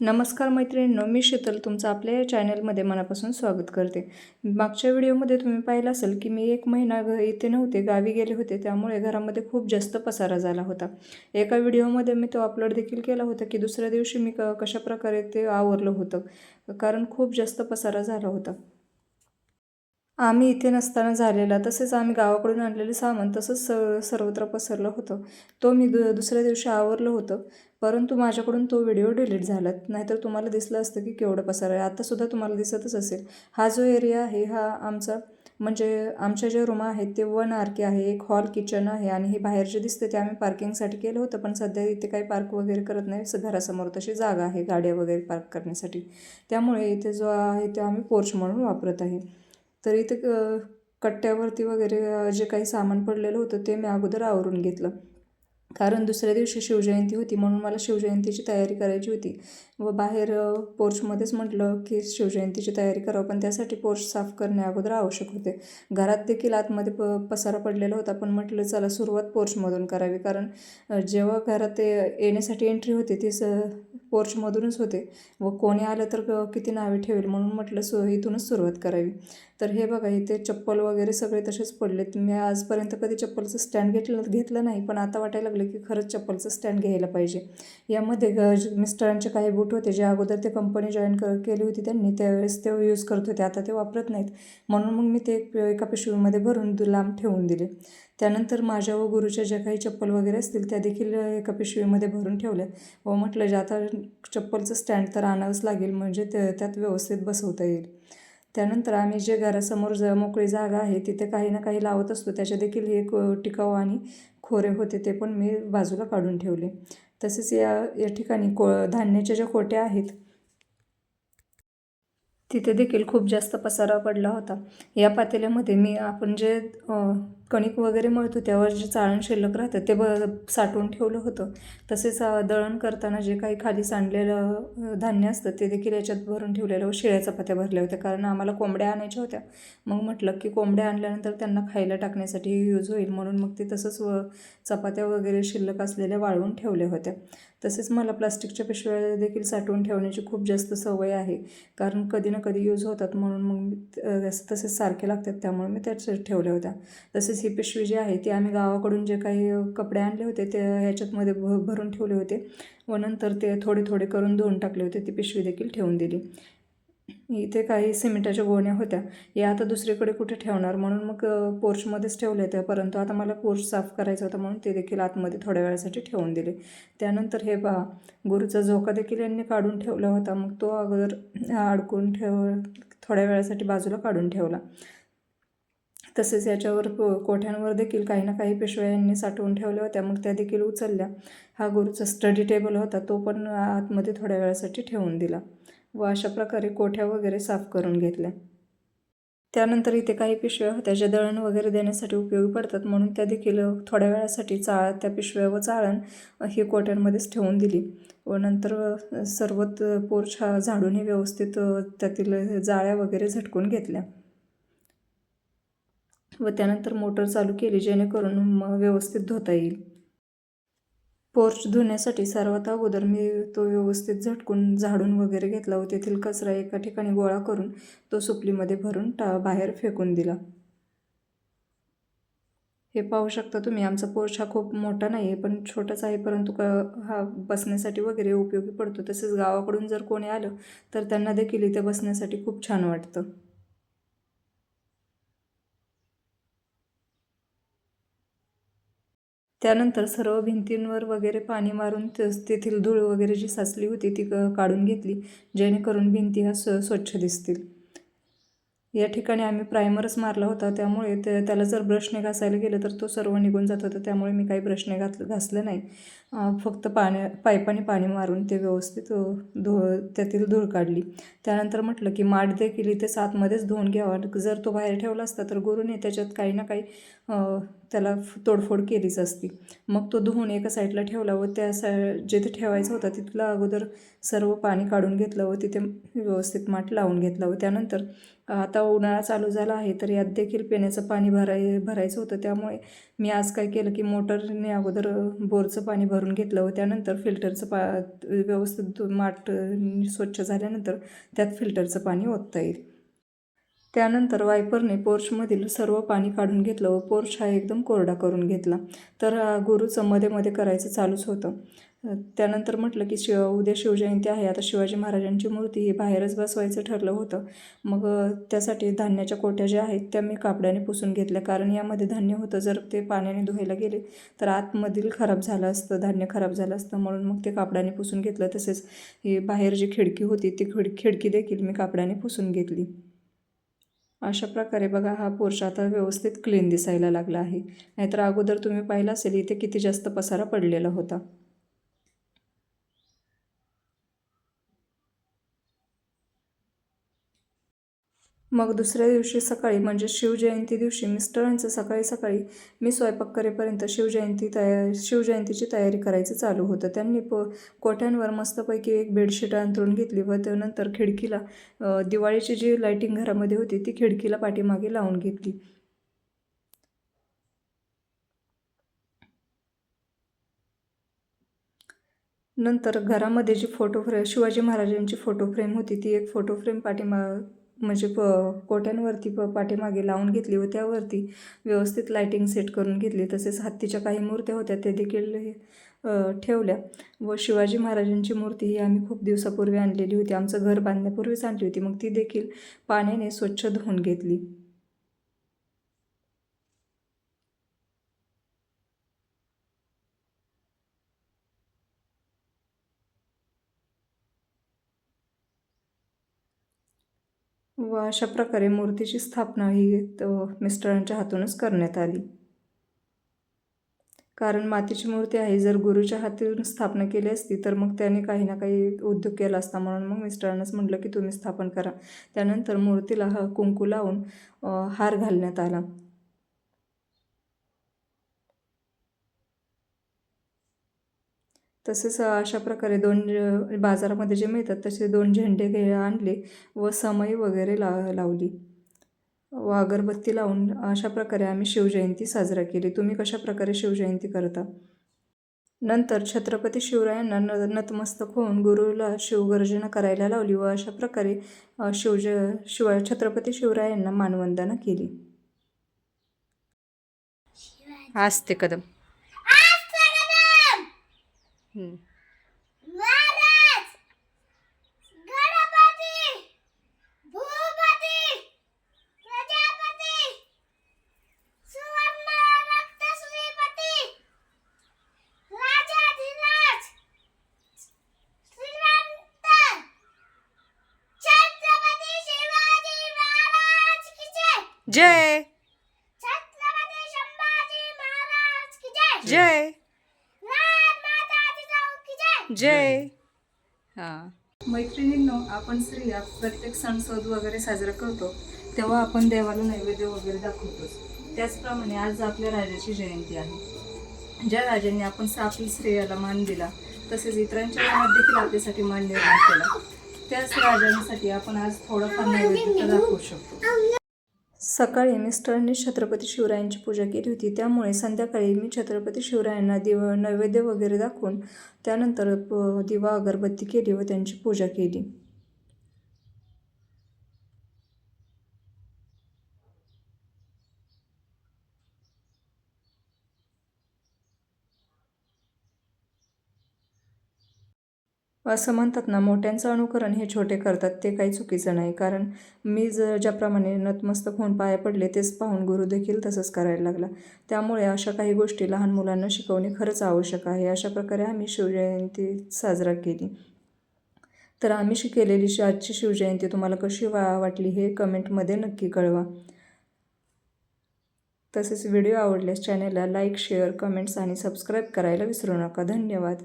नमस्कार मैत्रिणींनो मी शीतल तुमचं आपल्या या चॅनलमध्ये मनापासून स्वागत करते. मागच्या व्हिडिओमध्ये तुम्ही पाहिलं असेल की मी एक महिना घ इथे नव्हते गावी गेले होते त्यामुळे घरामध्ये खूप जास्त पसारा झाला होता. एका व्हिडिओमध्ये मी तो अपलोड देखील केला होता की दुसऱ्या दिवशी मी क कशाप्रकारे ते आवरलं होतं कारण खूप जास्त पसारा झाला होता. आम्ही इथे नसताना झालेला तसेच आम्ही गावाकडून आणलेले सामान तसंच स सर्वत्र पसरलं होतं. तो मी दु दुसऱ्या दिवशी आवरलं होतं परंतु माझ्याकडून तो व्हिडिओ डिलीट झाला. नाहीतर तुम्हाला दिसलं असतं की केवढं पसरलं. आहे आत्तासुद्धा तुम्हाला दिसतच असेल. हा जो एरिया आहे हा आमचा म्हणजे आमच्या ज्या रूम आहेत ते वन आर के आहे एक हॉल किचन आहे आणि हे बाहेर जे दिसते ते आम्ही पार्किंगसाठी केलं होतं पण सध्या इथे काही पार्क वगैरे करत नाही. घरासमोर तशी जागा आहे गाड्या वगैरे पार्क करण्यासाठी. त्यामुळे इथे जो आहे तो आम्ही पोर्च म्हणून वापरत आहे. तरी ते कट्ट्यावरती वगैरे जे काही सामान पडलेलं होतं ते मी अगोदर आवरून घेतलं. कारण दुसऱ्या दिवशी शिवजयंती होती म्हणून मला शिवजयंतीची तयारी करायची होती. व बाहेर पोर्चमध्येच म्हटलं की शिवजयंतीची तयारी करावं पण त्यासाठी पोर्च साफ करणे अगोदर आवश्यक होते. घरात देखील आतमध्ये प पसारा पडलेला होता पण म्हटलं चला सुरुवात पोर्चमधून करावी कारण जेव्हा घरात ते येण्यासाठी एंट्री होते ती स पोर्चमधूनच होते. व कोणी आलं तर किती नावे ठेवेल म्हणून म्हटलं सु इथूनच सुरुवात करावी. तर हे बघा इथे चप्पल वगैरे सगळे तसेच पडलेत. मी आजपर्यंत कधी चप्पलचं स्टँड घेतलं घेतलं नाही पण आता वाटायला लागलं की खरंच चप्पलचं स्टँड घ्यायला पाहिजे. यामध्ये मिस्टरांचे काही बूट होते जे अगोदर ते कंपनी जॉईन कर केली होती त्यांनी त्यावेळेस ते यूज करत होते. आता ते वापरत नाहीत. म्हणून मग मी ते एका पिशवीमध्ये भरून लांब ठेवून दिले. त्यानंतर माझ्या व गुरुच्या ज्या काही चप्पल वगैरे असतील त्या देखील एका पिशवीमध्ये भरून ठेवल्या. व म्हटलं जे आता चप्पलचं स्टँड तर आणावंच लागेल म्हणजे ते त्यात व्यवस्थित बसवता येईल. त्यानंतर आम्ही जे घरासमोर ज मोकळी जागा आहे तिथे काही ना काही लावत असतो. त्याच्या देखील एक टिकाऊ आणि खोरे होते ते पण मी बाजूला काढून ठेवले. तसेच या या ठिकाणी को धान्याच्या ज्या कोट्या आहेत तिथे देखील खूप जास्त पसारा पडला होता. या पातेल्यामध्ये मी आपण जे कणिक वगैरे मळतो त्यावर जे चाळण शिल्लक राहतं ते ब साठवून ठेवलं होतं. तसेच दळण करताना जे काही खाली सांडलेलं धान्य असतं ते देखील याच्यात भरून ठेवलेलं व शिळ्या चपात्या भरल्या होत्या. कारण आम्हाला कोंबड्या आणायच्या होत्या. मग म्हटलं की कोंबड्या आणल्यानंतर त्यांना खायला टाकण्यासाठी यूज होईल. म्हणून मग ते तसंच व चपात्या वगैरे शिल्लक असलेल्या वाळवून ठेवल्या होत्या. तसेच मला प्लास्टिकच्या पिशव्या देखील साठवून ठेवण्याची खूप जास्त सवय आहे. कारण कधी ना कधी यूज होतात. म्हणून मग मी तसेच सारखे लागतात. त्यामुळे मी त्याच ठेवल्या होत्या. तसेच ही पिशवी जी आहे ती आम्ही गावाकडून जे काही कपडे आणले होते ते ह्याच्यातमध्ये भ भरून ठेवले होते. व नंतर ते थोडे थोडे करून धुवून टाकले होते ती पिशवी देखील ठेवून दिली. इथे काही सिमेंटाच्या गोण्या होत्या. या आता दुसरीकडे कुठे ठेवणार? म्हणून मग पोर्चमध्येच ठेवले होते परंतु आता मला पोर्च साफ करायचा होता म्हणून ते देखील आतमध्ये थोड्या वेळासाठी ठेवून दिले. त्यानंतर हे पहा गुरुचा झोका देखील यांनी काढून ठेवला होता. मग तो अगोदर अडकून ठेव थोड्या वेळासाठी बाजूला काढून ठेवला. तसेच याच्यावर कोठ्यांवर देखील काही ना काही पिशव्या यांनी साठवून ठेवल्या होत्या. मग त्या देखील उचलल्या. हा गुरुचा स्टडी टेबल होता. तो पण आतमध्ये थोड्या वेळासाठी ठेवून दिला व अशा प्रकारे कोठ्या वगैरे साफ करून घेतल्या. त्यानंतर इथे काही पिशव्या होत्या ज्या दळण वगैरे देण्यासाठी उपयोगी पडतात म्हणून त्या देखील थोड्या वेळासाठी चाळ त्या पिशव्या व चाळण ही कोट्यांमध्येच ठेवून दिली व नंतर सर्वत पोरछा झाडूनही व्यवस्थित त्यातील जाळ्या वगैरे झटकून घेतल्या. व त्यानंतर मोटर चालू केली जेणेकरून मग व्यवस्थित धुता येईल. पोर्च धुण्यासाठी सर्वात अगोदर मी तो व्यवस्थित झटकून झाडून वगैरे घेतला व तेथील कचरा एका ठिकाणी गोळा करून तो सुपलीमध्ये भरून टा बाहेर फेकून दिला. हे पाहू शकता तुम्ही आमचा पोर्च हा खूप मोठा नाही आहे पण छोटाच आहे परंतु क हा बसण्यासाठी वगैरे उपयोगी पडतो. तसेच गावाकडून जर कोणी आलं तर त्यांना देखील इथे बसण्यासाठी खूप छान वाटतं. त्यानंतर सर्व भिंतींवर वगैरे पाणी मारून तेथील धूळ वगैरे जी साचली होती ती काढून घेतली जेणेकरून भिंती ह्या स्व स्वच्छ दिसतील. या ठिकाणी आम्ही प्रायमरच मारला होता त्यामुळे ते त्याला जर ब्रशने घासायला गेलं तर तो सर्व निघून जात होता त्यामुळे मी काही ब्रशने घात घासलं नाही. फक्त पाण्या पाईपाने पाणी मारून ते व्यवस्थित धु त्यातील धूळ काढली. त्यानंतर म्हटलं की माठ देखील इथे सातमध्येच धुवून घ्यावा. जर तो बाहेर ठेवला असता तर गुरुने त्याच्यात काही ना काही त्याला तोडफोड केलीच असती. मग तो धुवून एका साईडला ठेवला व त्या सा जिथे ठेवायचं होता तिथलं अगोदर सर्व पाणी काढून घेतलं व तिथे व्यवस्थित माठ लावून घेतलं व त्यानंतर आता उन्हाळा चालू झाला आहे तर यात देखील पिण्याचं पाणी भराय भरायचं होतं. त्यामुळे मी आज काय केलं की मोटरने अगोदर बोरचं पाणी भरून घेतलं व त्यानंतर फिल्टरचं पा व्यवस्थित माठ स्वच्छ झाल्यानंतर त्यात फिल्टरचं पाणी ओतता येईल. त्यानंतर वायपरने पोर्चमधील सर्व पाणी काढून घेतलं व पोर्च हा एकदम कोरडा करून घेतला. तर गुरुचं मध्ये मध्ये करायचं चालूच होतं. त्यानंतर म्हटलं की शिव उद्या शिवजयंती आहे. आता शिवाजी महाराजांची मूर्ती ही बाहेरच बसवायचं ठरलं होतं. मग त्यासाठी धान्याच्या कोट्या ज्या आहेत त्या मी कापड्याने पुसून घेतल्या. कारण यामध्ये धान्य होतं. जर ते पाण्याने धुवायला गेले तर आतमधील खराब झालं असतं. धान्य खराब झालं असतं. म्हणून मग ते कापडाने पुसून घेतलं. तसेच ही बाहेर जी खिडकी होती ती खिड खिडकी देखील मी कापडाने पुसून घेतली. अशा प्रकारे बघा हा पोर्च आता व्यवस्थित क्लीन दिसायला लागला आहे. नाहीतर अगोदर तुम्ही पाहिलं असेल इथे किती जास्त पसारा पडलेला होता. मग दुसऱ्या दिवशी सकाळी म्हणजे शिवजयंती दिवशी मिस्टरांचं सकाळी सकाळी मी स्वयंपाक करेपर्यंत शिवजयंती तया शिवजयंतीची तयारी करायचं चालू होतं. त्यांनी प कोठ्यांवर मस्तपैकी एक बेडशीट अंतरून घेतली व त्यानंतर खिडकीला दिवाळीची जी लाईटिंग घरामध्ये होती ती खिडकीला पाठीमागे लावून घेतली. नंतर घरामध्ये जी फोटो फ्रेम शिवाजी महाराजांची फोटो फ्रेम होती ती एक फोटो फ्रेम पाठीमा म्हणजे प कोट्यांवरती प पाठीमागे लावून घेतली व त्यावरती व्यवस्थित लायटिंग सेट करून घेतली. तसेच हत्तीच्या काही मूर्त्या होत्या त्या देखील ठेवल्या. व शिवाजी महाराजांची मूर्ती ही आम्ही खूप दिवसापूर्वी आणलेली होती. आमचं घर बांधण्यापूर्वीच आणली होती. मग ती देखील पाण्याने स्वच्छ धुवून घेतली. व अशा प्रकारे मूर्तीची स्थापना ही मिस्टरांच्या हातूनच करण्यात आली. कारण मातीची मूर्ती आहे जर गुरुच्या हातून स्थापना केली असती तर मग त्याने काही ना काही उद्योग केला असता. म्हणून मग मिस्टरांनाच म्हटलं की तुम्ही स्थापन करा. त्यानंतर मूर्तीला हा कुंकू लावून हार घालण्यात आला. तसेच अशा प्रकारे दोन बाजारामध्ये जे मिळतात तसे दोन झेंडे घे आणले व समई वगैरे ला लावली. व अगरबत्ती लावून अशा प्रकारे आम्ही शिवजयंती साजरा केली. तुम्ही कशा प्रकारे शिवजयंती करता? नंतर छत्रपती शिवरायांना न नतमस्तक होऊन गुरुला शिवगर्जना करायला लावली व अशा प्रकारे शिवज शिवा छत्रपती शिवरायांना मानवंदना केली. असते कदम. हम्म. महाराज! गणपती! भूपती! प्रजापती! सुवर्ण रक्त श्रीपती राजाधिराज श्रीमंत! छत्रपती शिवाजी महाराज की जय! जय! छत्रपती संभाजी महाराज की जय! जय! जय. हां. मैत्रिणींनो आपण स्त्रिया प्रत्येक सण सण वगैरे साजरा करतो तेव्हा आपण देवाला नैवेद्य वगैरे दाखवतोच. त्याचप्रमाणे आज आपल्या राजाची जयंती आहे. ज्या राजांनी आपण आपल्या स्त्रियाला मान दिला तसेच इतरांच्या मनात देखील आपल्यासाठी मान निर्माण केला त्याच राजांसाठी आपण आज थोडंफार नैवेद्य दाखवू शकतो. सकाळी मिस्टरांनी छत्रपती शिवरायांची पूजा केली होती. त्यामुळे संध्याकाळी मी छत्रपती शिवरायांना दिव नैवेद्य वगैरे दाखवून त्यानंतर प- दिवा अगरबत्ती केली व त्यांची पूजा केली. असं म्हणतात ना मोठ्यांचं अनुकरण हे छोटे करतात ते काही चुकीचं नाही. कारण मी ज ज्याप्रमाणे नतमस्तक होऊन पाया पडले तेच पाहून गुरु देखील तसंच करायला लागला. त्यामुळे अशा काही गोष्टी लहान मुलांना शिकवणे खरंच आवश्यक आहे. अशा प्रकारे आम्ही शिवजयंती साजरा केली. तर आम्ही शिकेलेली आजची शिवजयंती तुम्हाला कशी वा वाटली हे कमेंटमध्ये नक्की कळवा. तसेच व्हिडिओ आवडल्यास चॅनेलला लाईक शेअर कमेंट्स आणि सबस्क्राईब करायला विसरू नका. धन्यवाद.